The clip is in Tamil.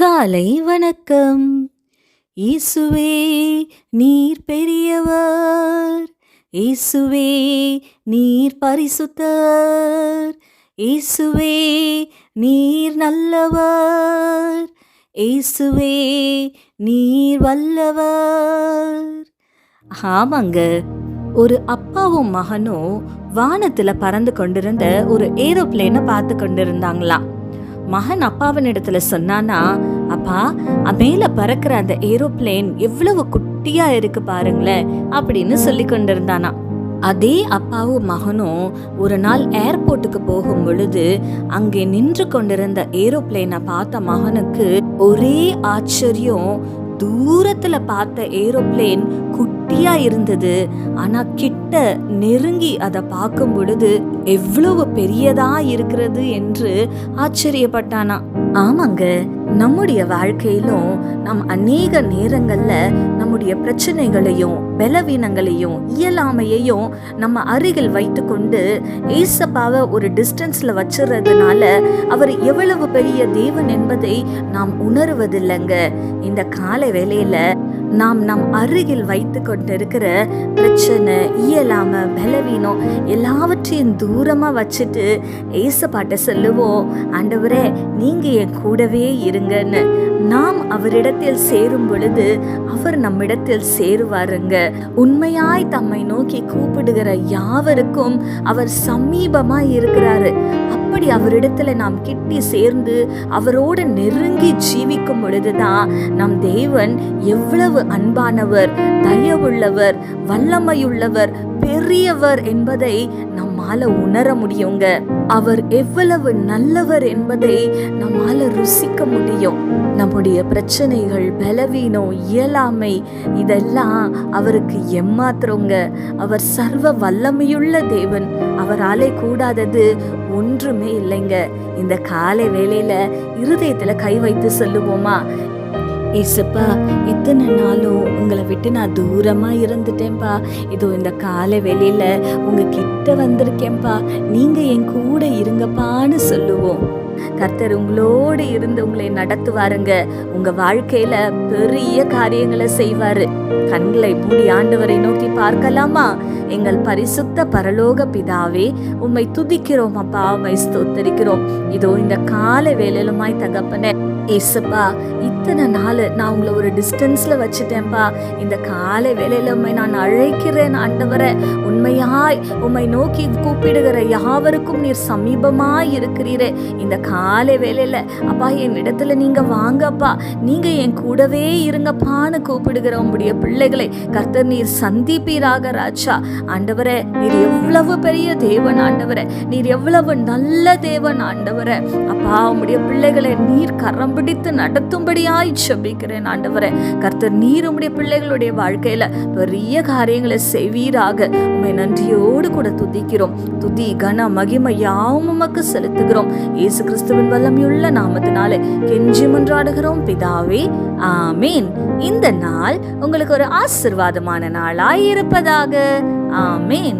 காலை வணக்கம். இயேசுவே நீர் பெரியவர். இயேசுவே நீர் பரிசுத்தர். இயேசுவே நீர் நல்லவர். இயேசுவே நீர் வல்லவர். ஆமாங்க ஒரு அப்பாவும் மகனும் வானத்துல பறந்து கொண்டிருந்த ஒரு ஏரோப்ளேனை பார்த்து கொண்டிருந்தாங்களாம். மகன் அப்பாவின் இடத்துல சொன்னானா அப்பா மேல பறக்கிற அந்த ஏரோப்ளேன் எவ்வளவு குட்டியா இருக்கு பாருங்களேன் அப்படின்னு சொல்லி கொண்டிருந்தானா. அதே அப்பாவும் மகனும் ஒரு நாள் ஏர்போர்ட்டுக்கு போகும் பொழுது அங்கே நின்று கொண்டிருந்த ஏரோப்ளேனை பார்த்த மகனுக்கு ஒரே ஆச்சரியம். தூரத்துல பார்த்த ஏரோப்ளேன் குட்டியா இருந்தது. ஆனா கிட்ட நெருங்கி அதை பார்க்கும் பொழுது எவ்வளவு பெரியதா இருக்கிறது என்று ஆச்சரியப்பட்டானா. ஆமாங்க. நம்முடைய வாழ்க்கையிலும் நம் அநேக நேரங்களில் நம்முடைய பிரச்சனைகளையும் பலவீனங்களையும் இயலாமையையும் நம்ம அருகில் வைத்துக்கொண்டு ஏசப்பாவை ஒரு டிஸ்டன்ஸில் வச்சிடுறதுனால அவர் எவ்வளவு பெரிய தேவன் என்பதை நாம் உணருவதில்லைங்க. இந்த காலை வேளையில் நாம் நம் அருகில் வைத்து கொண்டிருக்கிற பிரச்சனை இயலாம பலவீனம் எல்லாவற்றையும் தூரமாக வச்சுட்டு ஏசப்பாட்ட சொல்லுவோம் ஆண்டவரே நீங்கள் என் கூடவே இரு. இருங்கன்னு. நாம் அவரிடத்தில் சேரும் பொழுது அவர் நம்மிடத்தில் சேருவாருங்க. உண்மையாய் தம்மை நோக்கி கூப்பிடுகிற யாவருக்கும் அவர் சமீபமாய் இருக்கிறாரு. அப்படி அவரிடத்துல நாம் கிட்டி சேர்ந்து அவரோடு நெருங்கி ஜீவிக்கும் பொழுதுதான் நம் தேவன் எவ்வளவு அன்பானவர் தயவுள்ளவர் வல்லமையுள்ளவர் பெரியவர் என்பதை நம் நம்மால உணர முடியுங்க. அவர் எவ்வளவு நல்லவர் என்பதை நம்மால ருசிக்க முடியும். நம்முடைய பிரச்சனைகள் பலவீனம் இயலாமை இதெல்லாம் அவருக்கு எம்மாத்திரங்க. அவர் சர்வ வல்லமையுள்ள தேவன். அவராலே கூடாதது ஒன்றுமே இல்லைங்க. இந்த காலை வேளையில இருதயத்துல கை வைத்து சொல்லுவோமா? ஏசப்பா இத்தனை நாளும் உங்களை விட்டு நான் தூரமா இருந்துட்டேன்ப்பா இதோ இந்த காலை வெளியில உங்க கிட்ட வந்திருக்கேன்ப்பா. நீங்க என் கூட இருங்கப்பான்னு சொல்லுவோம். கர்த்தர் உங்களோடு இருந்து உங்களை நடத்துவாருங்க. உங்க வாழ்க்கையில பெரிய காரியங்களை செய்வாரு. கண்களை மூடி ஆண்டவரை நோக்கி பார்க்கலாமா? எங்கள் பரிசுத்த பரலோக பிதாவே உம்மை துதிக்கிறோம் அப்பா உம்மை ஸ்தோத்தரிக்கிறோம். இதோ இந்த காலை வேலையிலுமாய் தகப்பனே ஏசப்பா இத்தனை நாள் நான் உங்களை ஒரு டிஸ்டன்ஸில் வச்சுட்டேன்ப்பா. இந்த காலை வேலையில் உண்மை நான் அழைக்கிறேன் ஆண்டவரை. உண்மையாய் உம்மை நோக்கி கூப்பிடுகிற யாவருக்கும் நீர் சமீபமாக இருக்கிறீரே. இந்த காலை வேலையில் அப்பா என் இடத்துல நீங்கள் வாங்கப்பா. நீங்கள் என் கூடவே இருங்கப்பான்னு கூப்பிடுகிற உங்களுடைய பிள்ளைகளை கர்த்தர் நீர் சந்திப்பீராக ராஜா. ஆண்டவரே நீர் எவ்வளவு பெரிய தேவன் ஆண்டவரே. நீர் எவ்வளவு நல்ல தேவன் ஆண்டவரே. அப்பா உங்களுடைய பிள்ளைகளை நீர் கரம் பிடித்து நடத்தும்படியாய் செபிக்கிறேன் ஆண்டவரே. கர்த்தர் நீர் உம்முடைய பிள்ளைகளுடைய வாழ்க்கையில பெரிய காரியங்களை செய்வீராக. உண்மை நன்றியோடு கூட துதிக்கிறோம். துதி கன மகிமை யாவும் உமக்கு செலுத்துகிறோம். இயேசு கிறிஸ்துவின் வல்லமையுள்ள நாமத்தினாலே கெஞ்சி மன்றாடுகிறோம். பிதாவே ஆமீன். இந்த நாள் உங்களுக்கு ஒரு ஆசிர்வாதமான நாளாய் இருப்பதாக. ஆமீன்.